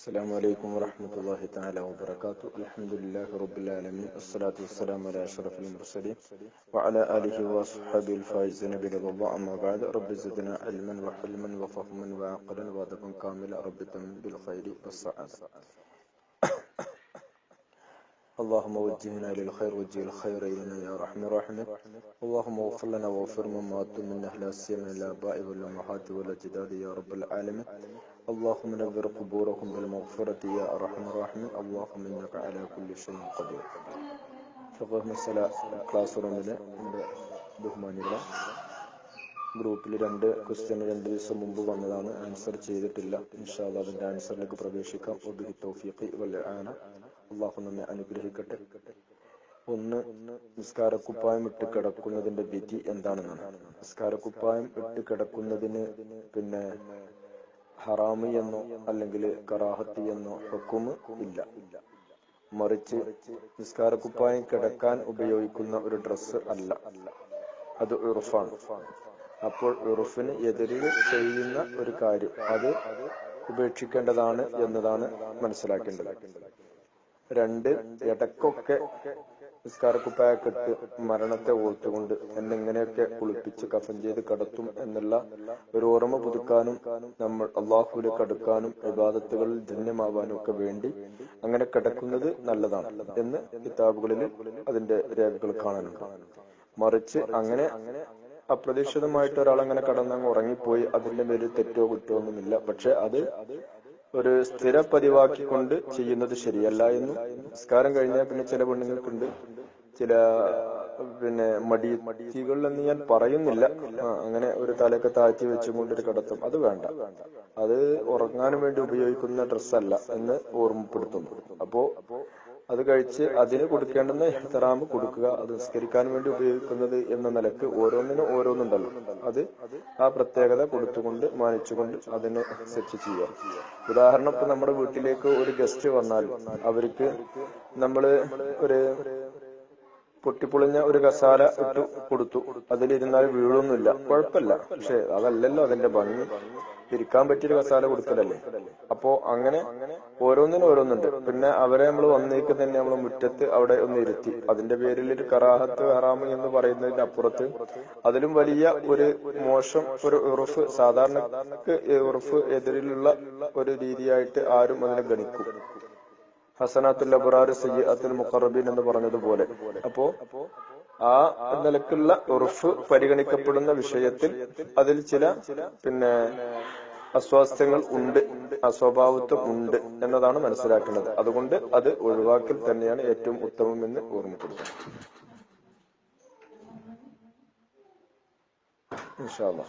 السلام عليكم ورحمة الله تعالى وبركاته. الحمد لله رب العالمين الصلاة والسلام على أشرف المرسلين وعلى آله وصحبه الفائزين برضا الله أما بعد رب زدنا علما وحلما وفهما وعقلا وادبا كاملا رب تمن بالخير والسعادة. اللهم وجهنا للخير وجه الخير إلينا يا رحم الراحمين اللهم اغفر لنا واغفر من مات من أهل السير من الآباء والأمهات والأجداد يا رب العالمين. اللهم نذر قبورهم بالمغفرة يا أرحم الراحمين اللهم إنك على كل شيء قدير ഫിഖ് masala class റൂമിലെ എൻ്റെ ബഹുമാനികളെ ഗ്രൂപ്പിൽ രണ്ട് ക്വസ്റ്റ്യൻ രണ്ട് ദിവസം മുമ്പ് വന്നതാണ് ആൻസർ ചെയ്തിട്ടില്ല ഇൻഷാല്ല അതിന്റെ ആൻസറിലേക്ക് പ്രവേശിക്കാം ഒബിഹി തൗഫീഖി വൽ ആന അള്ളാഹു നമ്മെ അനുഗ്രഹിക്കട്ടെ ഒന്ന് നിസ്കാരക്കുപ്പായം ഇട്ട് കിടക്കുന്നതിന്റെ വിധി എന്താണെന്നാണ് നിസ്കാരക്കുപ്പായം ഇട്ട് കിടക്കുന്നതിന് പിന്നെ ഹറാമി എന്നോ അല്ലെങ്കിൽ കറാഹത്തി എന്നോ ഹുക്കുമ് ഇല്ല. മറിച്ച് നിസ്കാരക്കുപ്പായം കിടക്കാൻ ഉപയോഗിക്കുന്ന ഒരു ഡ്രസ്സ് അല്ല. അത് ഉറുഫാണ്. അപ്പോൾ ഉറുഫിന് എതിരിൽ ചെയ്യുന്ന ഒരു കാര്യം അത് ഉപേക്ഷിക്കേണ്ടതാണ് എന്നതാണ് മനസ്സിലാക്കേണ്ടത്. രണ്ട് ഇടക്കൊക്കെ നിസ്കാരക്കുപ്പായൊക്കെ ഇട്ട് മരണത്തെ ഓർത്തുകൊണ്ട് എന്നെങ്ങനെയൊക്കെ കുളിപ്പിച്ച് കഫൻ ചെയ്ത് കടത്തും എന്നുള്ള ഒരു ഓർമ്മ പുതുക്കാനും നമ്മൾ അള്ളാഹുലേക്ക് അടുക്കാനും വിവാദത്തുകളിൽ ധന്യമാവാനും ഒക്കെ വേണ്ടി അങ്ങനെ കിടക്കുന്നത് നല്ലതാണ് എന്ന് കിതാബുകളിൽ അതിന്റെ രേഖകൾ കാണാനുണ്ട് മറിച്ച് അങ്ങനെ അപ്രതീക്ഷിതമായിട്ട് ഒരാൾ അങ്ങനെ കടന്നങ്ങ് ഉറങ്ങിപ്പോയി അതിന്റെ പേരിൽ തെറ്റോ കുറ്റോ ഒന്നുമില്ല. പക്ഷെ അത് ഒരു സ്ഥിര പതിവാക്കിക്കൊണ്ട് ചെയ്യുന്നത് ശരിയല്ല എന്നും നിസ്കാരം കഴിഞ്ഞാൽ പിന്നെ ചില പെണ്ണുങ്ങൾക്കുണ്ട്. ചില പിന്നെ മടി മടികൾ എന്ന് ഞാൻ പറയുന്നില്ല. അങ്ങനെ ഒരു തലയൊക്കെ താഴ്ത്തി വെച്ചുകൊണ്ട് ഒരു കിടത്തും. അത് വേണ്ട. അത് ഉറങ്ങാനും വേണ്ടി ഉപയോഗിക്കുന്ന ഡ്രസ്സല്ല എന്ന് ഓർമ്മപ്പെടുത്തുന്നു. അപ്പോ അത് കഴിച്ച് അതിന് കൊടുക്കേണ്ടുന്ന എഹ്തറാമ് കൊടുക്കുക അത് നിസ്കരിക്കാൻ വേണ്ടി ഉപയോഗിക്കുന്നത് എന്ന നിലയ്ക്ക് ഓരോന്നിനും ഓരോന്നുണ്ടല്ലോ. അത് ആ പ്രത്യേകത കൊടുത്തുകൊണ്ട് മാനിച്ചുകൊണ്ട് അതിനെ സെറ്റ് ചെയ്യുക. ഉദാഹരണം ഇപ്പൊ നമ്മുടെ വീട്ടിലേക്ക് ഒരു ഗസ്റ്റ് വന്നാൽ അവർക്ക് നമ്മൾ ഒരു പൊട്ടിപ്പൊളിഞ്ഞ ഒരു കസാല ഇട്ട് കൊടുത്തു. അതിലിരുന്നാൽ വീഴൊന്നുമില്ല. കുഴപ്പമില്ല. പക്ഷെ അതല്ലല്ലോ അതിന്റെ ഭംഗി. ഇരിക്കാൻ പറ്റിയൊരു കസാല കൊടുക്കലല്ലേ? അപ്പോ അങ്ങനെ ഓരോന്നിനും ഓരോന്നുണ്ട്. പിന്നെ അവരെ നമ്മൾ വന്നേക്ക് തന്നെ നമ്മൾ മുറ്റത്ത് അവിടെ ഒന്ന് ഇരുത്തി. അതിന്റെ പേരിൽ ഒരു കറാഹത്ത് ഹറാമ് എന്ന് പറയുന്നതിന്റെ അപ്പുറത്ത് അതിലും വലിയ ഒരു മോശം ഒരു ഉറഫ് സാധാരണക്ക് ഉറുഫ് എതിരിലുള്ള ഒരു രീതിയായിട്ട് ആരും അതിനെ ഗണിക്കും. ഹസനാത്തുൽ അബ്റാർ സയ്യാത്തുൽ മുഖറബീൻ എന്ന് പറഞ്ഞതുപോലെ. അപ്പോ ആ നിലക്കുള്ള ഉറുഫ് പരിഗണിക്കപ്പെടുന്ന വിഷയത്തിൽ അതിൽ ചില പിന്നെ അസ്വാസ്ഥ്യങ്ങൾ ഉണ്ട് അസ്വഭാവത്വം ഉണ്ട് എന്നതാണ് മനസ്സിലാക്കേണ്ടത് അതുകൊണ്ട് അത് ഒഴിവാക്കൽ തന്നെയാണ് ഏറ്റവും ഉത്തമം എന്ന് ഓർമ്മപ്പെടുത്തുന്നത് ഇൻഷാ അല്ലാ